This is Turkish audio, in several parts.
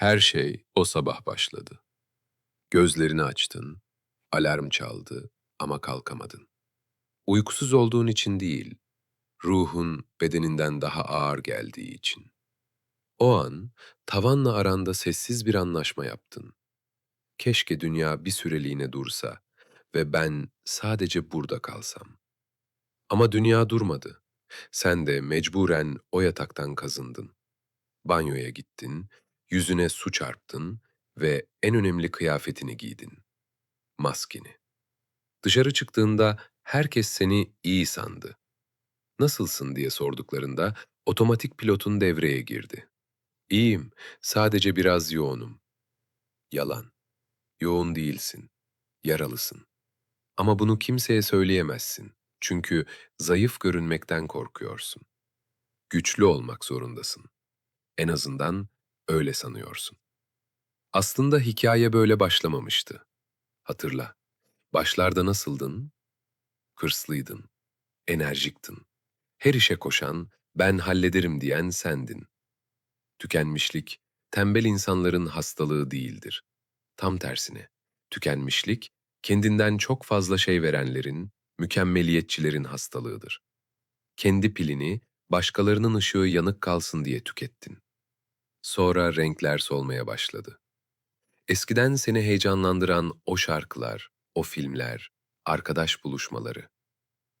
Her şey o sabah başladı. Gözlerini açtın, alarm çaldı ama kalkamadın. Uykusuz olduğun için değil, ruhun bedeninden daha ağır geldiği için. O an tavanla aranda sessiz bir anlaşma yaptın. Keşke dünya bir süreliğine dursa ve ben sadece burada kalsam. Ama dünya durmadı. Sen de mecburen o yataktan kazındın. Banyoya gittin, yüzüne su çarptın ve en önemli kıyafetini giydin. Maskeni. Dışarı çıktığında herkes seni iyi sandı. Nasılsın diye sorduklarında otomatik pilotun devreye girdi. İyiyim, sadece biraz yoğunum. Yalan. Yoğun değilsin. Yaralısın. Ama bunu kimseye söyleyemezsin. Çünkü zayıf görünmekten korkuyorsun. Güçlü olmak zorundasın. En azından öyle sanıyorsun. Aslında hikaye böyle başlamamıştı. Hatırla. Başlarda nasıldın? Hırslıydın, enerjiktin. Her işe koşan, ben hallederim diyen sendin. Tükenmişlik, tembel insanların hastalığı değildir. Tam tersine, tükenmişlik, kendinden çok fazla şey verenlerin, mükemmeliyetçilerin hastalığıdır. Kendi pilini, başkalarının ışığı yanık kalsın diye tükettin. Sonra renkler solmaya başladı. Eskiden seni heyecanlandıran o şarkılar, o filmler, arkadaş buluşmaları.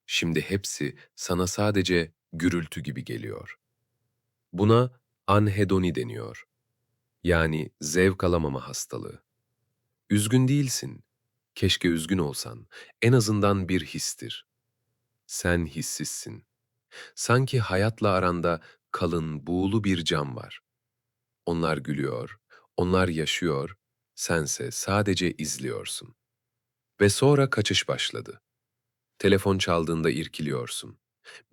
Şimdi hepsi sana sadece gürültü gibi geliyor. Buna anhedoni deniyor. Yani zevk alamama hastalığı. Üzgün değilsin. Keşke üzgün olsan. En azından bir histir. Sen hissizsin. Sanki hayatla aranda kalın, buğulu bir cam var. Onlar gülüyor, onlar yaşıyor, sense sadece izliyorsun. Ve sonra kaçış başladı. Telefon çaldığında irkiliyorsun.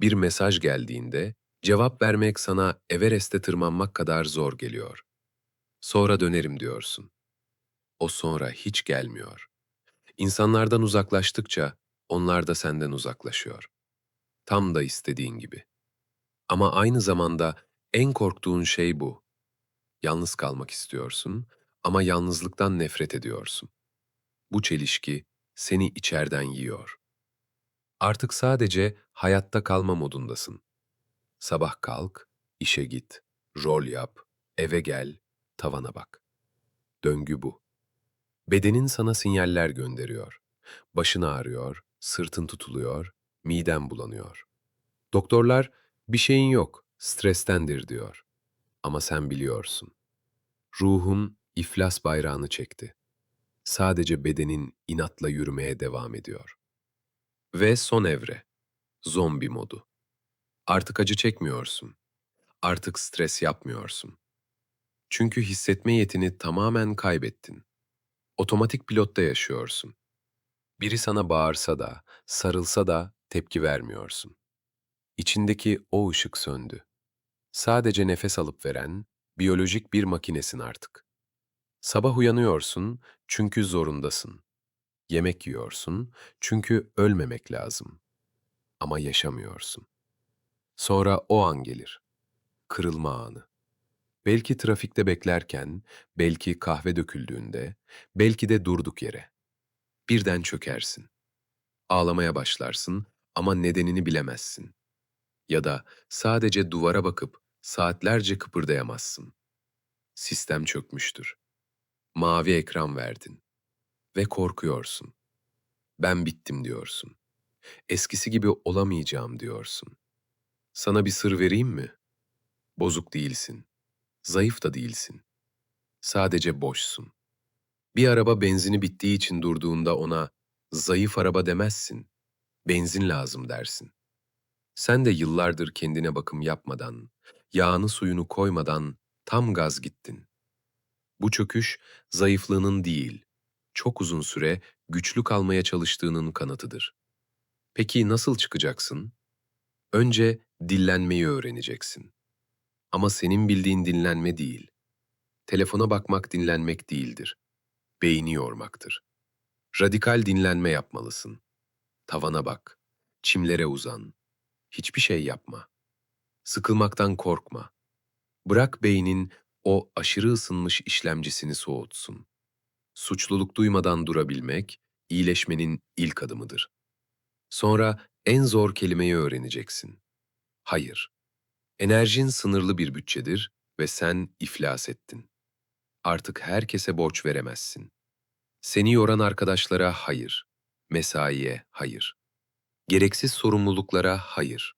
Bir mesaj geldiğinde cevap vermek sana Everest'e tırmanmak kadar zor geliyor. Sonra dönerim diyorsun. O sonra hiç gelmiyor. İnsanlardan uzaklaştıkça onlar da senden uzaklaşıyor. Tam da istediğin gibi. Ama aynı zamanda en korktuğun şey bu. Yalnız kalmak istiyorsun ama yalnızlıktan nefret ediyorsun. Bu çelişki seni içerden yiyor. Artık sadece hayatta kalma modundasın. Sabah kalk, işe git, rol yap, eve gel, tavana bak. Döngü bu. Bedenin sana sinyaller gönderiyor. Başın ağrıyor, sırtın tutuluyor, miden bulanıyor. Doktorlar bir şeyin yok, strestendir diyor. Ama sen biliyorsun. Ruhun iflas bayrağını çekti. Sadece bedenin inatla yürümeye devam ediyor. Ve son evre. Zombi modu. Artık acı çekmiyorsun. Artık stres yapmıyorsun. Çünkü hissetme yetini tamamen kaybettin. Otomatik pilotta yaşıyorsun. Biri sana bağırsa da, sarılsa da tepki vermiyorsun. İçindeki o ışık söndü. Sadece nefes alıp veren, biyolojik bir makinesin artık. Sabah uyanıyorsun çünkü zorundasın. Yemek yiyorsun çünkü ölmemek lazım. Ama yaşamıyorsun. Sonra o an gelir. Kırılma anı. Belki trafikte beklerken, belki kahve döküldüğünde, belki de durduk yere. Birden çökersin. Ağlamaya başlarsın ama nedenini bilemezsin. Ya da sadece duvara bakıp saatlerce kıpırdayamazsın. Sistem çökmüştür. Mavi ekran verdin ve korkuyorsun. Ben bittim diyorsun. Eskisi gibi olamayacağım diyorsun. Sana bir sır vereyim mi? Bozuk değilsin. Zayıf da değilsin. Sadece boşsun. Bir araba benzini bittiği için durduğunda ona zayıf araba demezsin. Benzin lazım dersin. Sen de yıllardır kendine bakım yapmadan, yağını suyunu koymadan tam gaz gittin. Bu çöküş zayıflığının değil, çok uzun süre güçlü kalmaya çalıştığının kanıtıdır. Peki nasıl çıkacaksın? Önce dillenmeyi öğreneceksin. Ama senin bildiğin dinlenme değil. Telefona bakmak dinlenmek değildir. Beyni yormaktır. Radikal dinlenme yapmalısın. Tavana bak, çimlere uzan. Hiçbir şey yapma. Sıkılmaktan korkma. Bırak beynin o aşırı ısınmış işlemcisini soğutsun. Suçluluk duymadan durabilmek, iyileşmenin ilk adımıdır. Sonra en zor kelimeyi öğreneceksin. Hayır. Enerjin sınırlı bir bütçedir ve sen iflas ettin. Artık herkese borç veremezsin. Seni yoran arkadaşlara hayır. Mesaiye hayır. Gereksiz sorumluluklara hayır.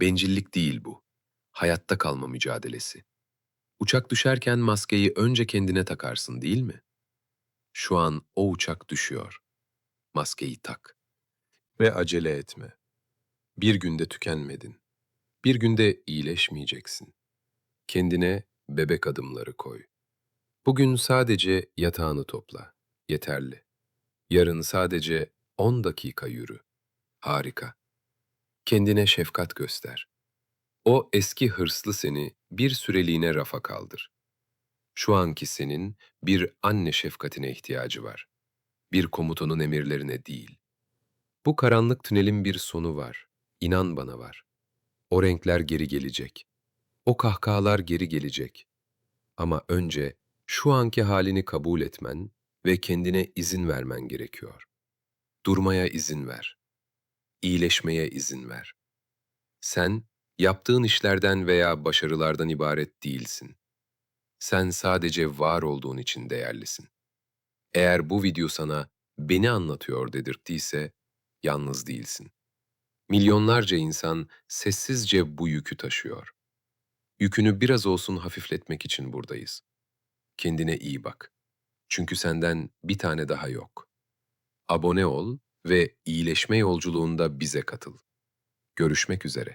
Bencillik değil bu. Hayatta kalma mücadelesi. Uçak düşerken maskeyi önce kendine takarsın değil mi? Şu an o uçak düşüyor. Maskeyi tak. Ve acele etme. Bir günde tükenmedin. Bir günde iyileşmeyeceksin. Kendine bebek adımları koy. Bugün sadece yatağını topla. Yeterli. Yarın sadece 10 dakika yürü. Harika. Kendine şefkat göster. O eski hırslı seni bir süreliğine rafa kaldır. Şu anki senin bir anne şefkatine ihtiyacı var. Bir komutanın emirlerine değil. Bu karanlık tünelin bir sonu var. İnan bana var. O renkler geri gelecek. O kahkahalar geri gelecek. Ama önce şu anki halini kabul etmen ve kendine izin vermen gerekiyor. Durmaya izin ver. İyileşmeye izin ver. Sen yaptığın işlerden veya başarılardan ibaret değilsin. Sen sadece var olduğun için değerlisin. Eğer bu video sana beni anlatıyor dedirttiyse yalnız değilsin. Milyonlarca insan sessizce bu yükü taşıyor. Yükünü biraz olsun hafifletmek için buradayız. Kendine iyi bak. Çünkü senden bir tane daha yok. Abone ol ve iyileşme yolculuğunda bize katıl. Görüşmek üzere.